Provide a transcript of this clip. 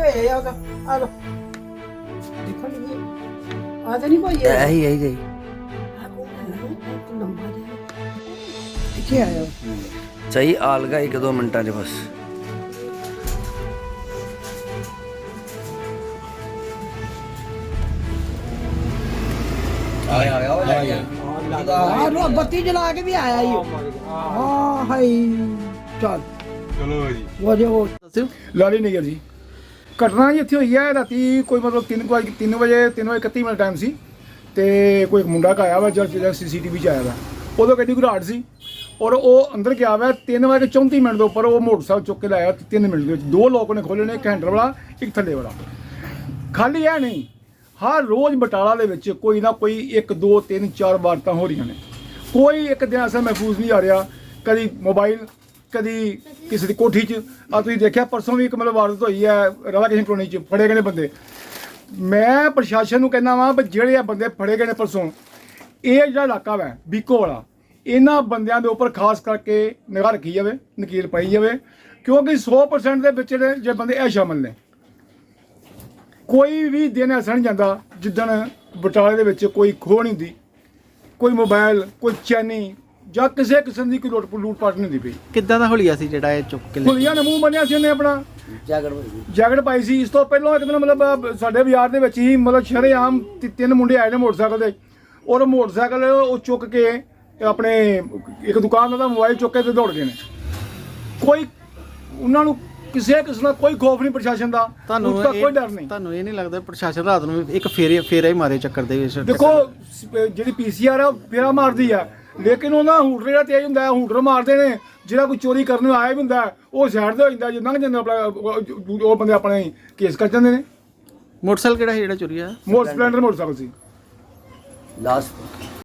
ਆ ਜਾ ਆ ਜਾ ਦੇਖਣ ਲਈ ਆ ਤਾਂ ਨਹੀਂ ਭਾਈ ਇਹ। ਇਹੀ ਇਹੀ ਗਈ ਨੰਬਰ ਹੈ। ਕਿੱਥੇ ਆਇਆ ਸਹੀ ਆ ਲਗਾ ਇੱਕ ਦੋ ਮਿੰਟਾਂ 'ਚ ਬਸ। ਆ ਰੋ ਬੱਤੀ ਜਲਾ ਕੇ ਵੀ ਆਇਆ ਹੀ ਹਾਂ ਹਾਈ ਚੱਲ। ਚਲੋ ਜੀ। ਵਜੇ। ਉਹ ਦੱਸਿਓ ਲਾਲੀ ਨਗਰ ਜੀ। ਘਟਨਾ ਜੀ ਇੱਥੇ ਹੋਈ ਹੈ ਰਾਤੀ ਕੋਈ ਮਤਲਬ 3 ਵਜੇ 3 ਵਜੇ 3 ਵਜੇ 31 ਮਿੰਟ ਟਾਈਮ ਸੀ ਤੇ ਕੋਈ ਇੱਕ ਮੁੰਡਾ ਕਾਇਆ ਵਾ ਜਦ ਜਿਹੜਾ ਸੀਸੀਟੀਵੀ 'ਚ ਆਇਆ ਵਾ। ਉਦੋਂ ਗੱਡੀ ਘਰਾਟ ਸੀ ਔਰ ਉਹ ਅੰਦਰ ਗਿਆ ਵਾ 3 ਵਜੇ 34 ਮਿੰਟ ਦੇ ਉੱਪਰ ਉਹ ਮੋਟਰਸਾਈਕਲ ਚੁੱਕ ਕੇ ਲਾਇਆ 3 ਮਿੰਟ ਦੇ ਵਿੱਚ। ਦੋ ਲੋਕ ਨੇ ਖੋਲੇ ਨੇ, ਇੱਕ ਹੈਂਡਲ ਵਾਲਾ, ਇੱਕ ਥੱਲੇ ਵਾਲਾ। ਖਾਲੀ ਹੈ ਨਹੀਂ, ਹਰ ਰੋਜ਼ ਬਟਾਲਾ ਦੇ ਵਿੱਚ ਕੋਈ ਨਾ ਕੋਈ 1 2 3 4 ਵਾਰਤਾਂ ਹੋ ਰਹੀਆਂ ਨੇ। ਕੋਈ ਇੱਕ ਦਿਨ ਐਸਾ ਮਹਿਫੂਜ਼ ਨਹੀਂ ਆ ਰਿਹਾ, ਕਦੀ ਮੋਬਾਈਲ ਕਦੀ ਕਿਸੇ ਦੀ ਕੋਠੀ 'ਚ। ਆ ਤੁਸੀਂ ਦੇਖਿਆ, ਪਰਸੋਂ ਵੀ ਇੱਕ ਮਤਲਬ ਵਾਰਦਾਤ ਹੋਈ ਹੈ ਰਾਧਾ ਕ੍ਰਿਸ਼ਨ ਕਲੋਨੀ 'ਚ, ਫੜੇ ਗਏ ਨੇ ਬੰਦੇ। ਮੈਂ ਪ੍ਰਸ਼ਾਸਨ ਨੂੰ ਕਹਿੰਦਾ ਵਾਂ ਵੀ ਜਿਹੜੇ ਆ ਬੰਦੇ ਫੜੇ ਗਏ ਨੇ ਪਰਸੋਂ, ਇਹ ਜਿਹੜਾ ਇਲਾਕਾ ਵਾ, ਬੀਕੋ ਵਾਲਾ, ਇਹਨਾਂ ਬੰਦਿਆਂ ਦੇ ਉੱਪਰ ਖਾਸ ਕਰਕੇ ਨਿਗਾਹ ਰੱਖੀ ਜਾਵੇ, ਨਕੀਲ ਪਾਈ ਜਾਵੇ, ਕਿਉਂਕਿ 100% ਦੇ ਵਿੱਚ ਜਿਹੜੇ ਜੇ ਬੰਦੇ ਇਹ ਸ਼ਾਮਲ ਨੇ। ਕੋਈ ਵੀ ਦਿਨ ਐਸਾ ਨਹੀਂ ਜਾਂਦਾ, ਜਿੱਦਣ ਬਟਾਲੇ ਦੇ ਵਿੱਚ ਕੋਈ ਖੋਹ ਨਹੀਂ ਹੁੰਦੀ। ਕੋਈ ਮੋਬਾਈਲ ਕੋਈ ਚੈਨੀ ਜਾਂ ਕਿਸੇ ਕਿਸਮ ਦੀ ਕੋਈ ਲੁੱਟ ਲੂਟ ਪਾਟ ਨਹੀਂ ਹੁੰਦੀ ਪਈ। ਕਿੱਦਾਂ ਦਾ ਹੁਲੀਆ ਸੀ ਜਿਹੜਾ ਇਹ ਚੁੱਕ ਕੇ ਲੈ ਹੁਲੀਆ ਨੇ ਮੂੰਹ ਬੰਨਿਆ ਸੀ ਉਹਨੇ ਆਪਣਾ। ਜਾਗੜ ਹੋਈ ਜੈਕਟ ਪਾਈ ਸੀ। ਇਸ ਤੋਂ ਪਹਿਲਾਂ ਇੱਕ ਦਿਨ ਮਤਲਬ ਅਹ, ਸਾਡੇ ਬਾਜ਼ਾਰ ਦੇ ਵਿੱਚ ਹੀ ਮਤਲਬ ਸ਼ਰੇਆਮ ਤੀ- ਤਿੰਨ ਮੁੰਡੇ ਆਏ ਨੇ ਮੋਟਰਸਾਈਕਲ ਦੇ ਔਰ ਮੋਟਰਸਾਈਕਲ ਉਹ ਚੁੱਕ ਕੇ ਆਪਣੇ ਇੱਕ ਦੁਕਾਨ ਦਾ ਮੋਬਾਈਲ ਚੁੱਕ ਕੇ ਤੇ ਦੌੜ ਗਏ ਨੇ। ਕੋਈ ਉਹਨਾਂ ਨੂੰ ਕਿਸੇ ਕਿਸਮ ਦਾ ਕੋਈ ਖੌਫ ਨਹੀਂ ਪ੍ਰਸ਼ਾਸਨ ਦਾ। ਤੁਹਾਨੂੰ ਇਹ- ਕੋਈ ਡਰ ਨਹੀਂ। ਤੁਹਾਨੂੰ ਇਹ ਨਹੀਂ ਲੱਗਦਾ ਪ੍ਰਸ਼ਾਸਨ ਰਾਤ ਨੂੰ ਵੀ ਇੱਕ ਫੇਰੇ ਫੇਰਾ ਹੀ ਮਾਰੇ ਚੱਕਰ ਦੇ ਵਿੱਚ। ਦੇਖੋ ਸ- ਜਿਹੜੀ ਪੀਸੀਆਰ ਆ ਉਹ ਫੇਰਾ ਮਾਰਦੀ ਆ। ਲੇਕਿਨ ਉਹਨਾਂ ਹੂਟਰ ਜਿਹੜਾ ਤੇਜ਼ ਹੁੰਦਾ ਹੈ ਹੂਟਰ ਮਾਰਦੇ ਨੇ ਜਿਹੜਾ ਕੋਈ ਚੋਰੀ ਕਰਨ ਨੂੰ ਆਇਆ ਵੀ ਹੁੰਦਾ ਹੈ, ਉਹ ਸਾਈਡ ਤੇ ਹੋ ਜਾਂਦਾ ਜੇ ਲੰਘ ਜਾਂਦਾ ਆਪਣਾ ਉਹ- ਉਹ ਬੰਦੇ ਆਪਣੇ ਕੇਸ ਕਰ ਜਾਂਦੇ ਨੇ। ਮੋਟਰਸਾਈਕਲ ਕਿਹੜਾ ਸੀ ਜਿਹੜਾ ਚੋਰੀ ਆ ਮੋਟਰ ਸਪਲੈਂਡਰ ਮੋਟਰਸਾਈਕਲ ਸੀ। ਲਾਸਟ।